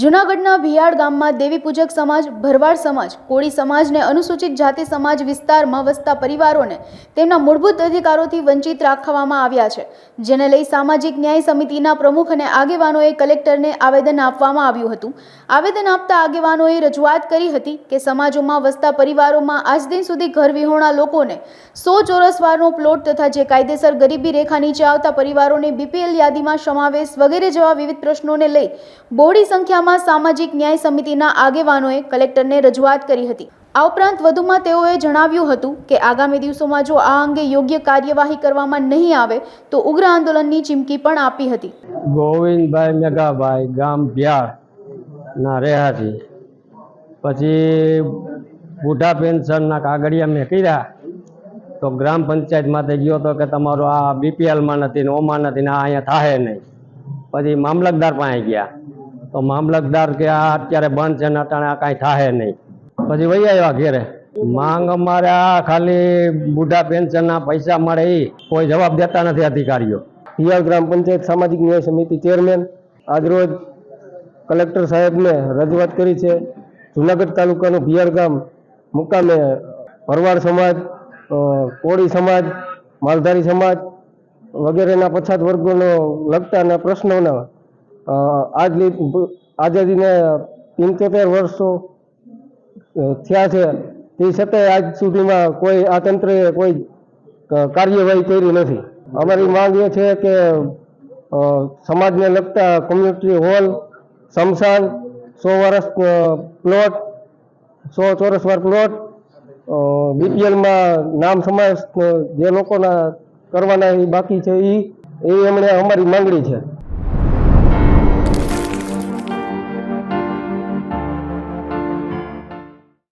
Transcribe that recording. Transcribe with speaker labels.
Speaker 1: જૂનાગઢના ભિયાડ ગામમાં દેવી પૂજક સમાજ, ભરવાડ સમાજ, કોળી સમાજને અનુસૂચિત જાતિ સમાજ વિસ્તારમાં વસતા પરિવારોને તેમના મૂળભૂત અધિકારોથી વંચિત રાખવામાં આવ્યા છે, જેને લઈ સામાજિક ન્યાય સમિતિના પ્રમુખ અને આગેવાનોએ કલેક્ટરને આવેદન આપવામાં આવ્યું હતું. આવેદન આપતા આગેવાનોએ રજૂઆત કરી હતી કે સમાજોમાં વસતા પરિવારોમાં આજ દિન સુધી ઘર વિહોણા લોકોને સો ચોરસવારનો પ્લોટ તથા જે કાયદેસર ગરીબી રેખા નીચે આવતા પરિવારોને બીપીએલ યાદીમાં સમાવેશ વગેરે જેવા વિવિધ પ્રશ્નોને લઈ બહોળી સંખ્યામાં સામાજિક ન્યાય સમિતિના આગેવાનોએ કલેક્ટરને રજૂઆત કરી હતી. આ ઉપરાંત વધુમાં તેઓએ જણાવ્યું હતું કે આગામી દિવસોમાં જો આ અંગે યોગ્ય કાર્યવાહી કરવામાં નહીં આવે, તો ઉગ્ર આંદોલનની ચીમકી પણ આપી હતી.
Speaker 2: ગોવિંદભાઈ મેઘાભાઈ, ગામ ભિયાળ ના રહેવાથી પછી બુઢા પેન્શનના કાગળિયા મેં કર્યા. તો ગ્રામ પંચાયતમાંથી ગયો તો કે તમારો આ બીપીએલમાં નથી ને ઓમાં નથી ને આ અહીંયા થાય નહીં. પછી મામલતદાર પાસે ગયા. તો મામલતદાર કે આ અત્યારે બંધ છે ને અટાણે આ કાંઈ થાય નહીં. પછી વહી આવ્યા ઘેરે. માંગ અમારે આ ખાલી બુઢા પેન્શનના પૈસા મળે એ કોઈ જવાબ દેતા નથી અધિકારીઓ.
Speaker 3: પિયાળ ગ્રામ પંચાયત સામાજિક ન્યાય સમિતિ ચેરમેન આજરોજ કલેક્ટર સાહેબને રજૂઆત કરી છે. જુનાગઢ તાલુકાનું પિયાળ ગામ મુકામે ભરવાડ સમાજ કોળી સમાજ, માલધારી સમાજ વગેરેના પછાત વર્ગોનો લગતાના પ્રશ્નોના અ, આજ લી- આઝાદીને પંચોતેર વર્ષો થયા છે. તે છતાંય આજ સુધીમાં કોઈ આ તંત્રએ કોઈ કાર્યવાહી કરી નથી. અમારી માંગ એ છે કે સમાજને લગતા કોમ્યુનિટી હોલ સમસાન સો વર્ષ પ્લોટ સો ચોરસ વાર પ્લોટ બીપીએલમાં નામ સમાવેશ જે લોકોના કરવાના બાકી છે એ એ એમણે અમારી માંગણી છે.